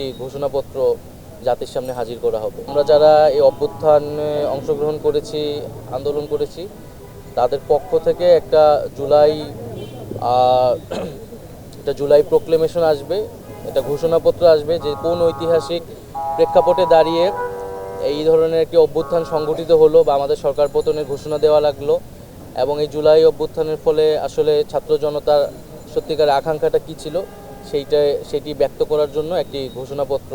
একটি ঘোষণাপত্র জাতির সামনে হাজির করা হবে। আমরা যারা এই অভ্যুত্থানে অংশগ্রহণ করেছি, আন্দোলন করেছি, তাদের পক্ষ থেকে একটা জুলাই একটা জুলাই প্রোক্লেমেশন আসবে এটা ঘোষণাপত্র আসবে যে কোন ঐতিহাসিক প্রেক্ষাপটে দাঁড়িয়ে এই ধরনের একটি অভ্যুত্থান সংগঠিত হলো বা আমাদের সরকার পতনের ঘোষণা দেওয়া লাগল এবং এই জুলাই অভ্যুত্থানের ফলে আসলে ছাত্র জনতার সত্যিকার আকাঙ্ক্ষাটা কী ছিল সেইটা সেটি ব্যক্ত করার জন্য একটি ঘোষণাপত্র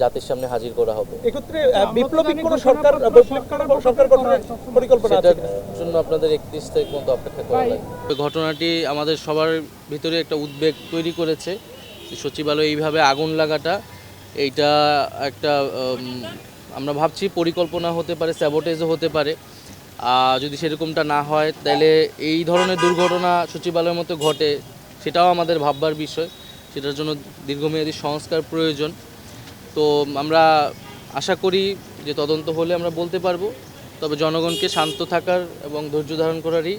জাতির সামনে হাজির করা হবে। এক্ষেত্রে বিপ্লবী কোন সরকার সরকার গঠনের পরিকল্পনা আছে জন্য আপনাদের একত্রিশ তারিখ পর্যন্ত অপেক্ষা করা ঘটনাটি আমাদের সবার ভিতরে একটা উদ্বেগ তৈরি করেছে সচিবালয়ে এইভাবে আগুন লাগাটা এইটা একটা আমরা ভাবছি পরিকল্পনা হতে পারে স্যাবোটেজও হতে পারে। আর যদি সেরকমটা না হয় তাহলে এই ধরনের দুর্ঘটনা সচিবালয়ের মতো ঘটে সেটাও আমাদের ভাববার বিষয়। সেটার জন্য দীর্ঘমেয়াদী সংস্কার প্রয়োজন। তো আমরা আশা করি যে তদন্ত হলে আমরা বলতে পারব তবে জনগণকে শান্ত থাকার এবং ধৈর্য ধারণ করারই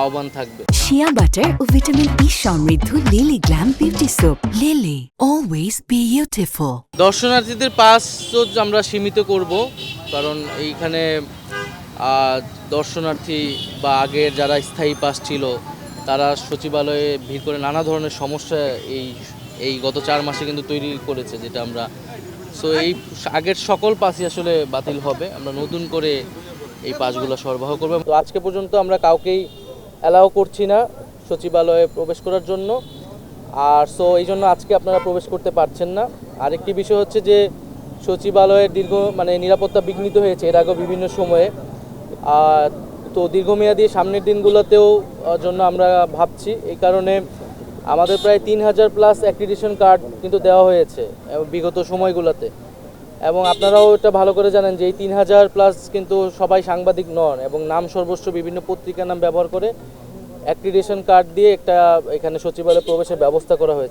আহ্বান থাকবে। শিয়া বাটার ও ভিটামিন ই সমৃদ্ধ Lily glam beauty soap Lily always beautiful দর্শনার্থীদের পাস তো আমরা সীমিত করব কারণ এইখানে দর্শনার্থী বা আগের যারা স্থায়ী পাস ছিল তারা সচিবালয়ে ভিড় করে নানা ধরনের সমস্যা এই এই গত চার মাসে কিন্তু তৈরি করেছে, যেটা আমরা সো এই আগের সকল পাসই আসলে বাতিল হবে। আমরা নতুন করে এই পাসগুলো সরবরাহ করব। তো আজকে পর্যন্ত আমরা কাউকেই অ্যালাউ করছি না সচিবালয়ে প্রবেশ করার জন্য। আর সো এই জন্য আজকে আপনারা প্রবেশ করতে পারছেন না। আরেকটি বিষয় হচ্ছে যে সচিবালয়ের দীর্ঘ মানে নিরাপত্তা বিঘ্নিত হয়েছে এর আগেও বিভিন্ন সময়ে। আর তো দীর্ঘমেয়াদী সামনের দিনগুলোতেও জন্য আমরা ভাবছি। এই কারণে আমাদের প্রায় তিন হাজার প্লাস অ্যাক্রিডিশন কার্ড কিন্তু দেওয়া হয়েছে বিগত সময়গুলোতে। এবং আপনারাও এটা ভালো করে জানেন যে এই তিন হাজার প্লাস কিন্তু সবাই সাংবাদিক নন, এবং নাম সর্বস্ব বিভিন্ন পত্রিকার নাম ব্যবহার করে অ্যাক্রিডিশন কার্ড দিয়ে একটা এখানে সচিবালয়ে প্রবেশের ব্যবস্থা করা হয়েছে।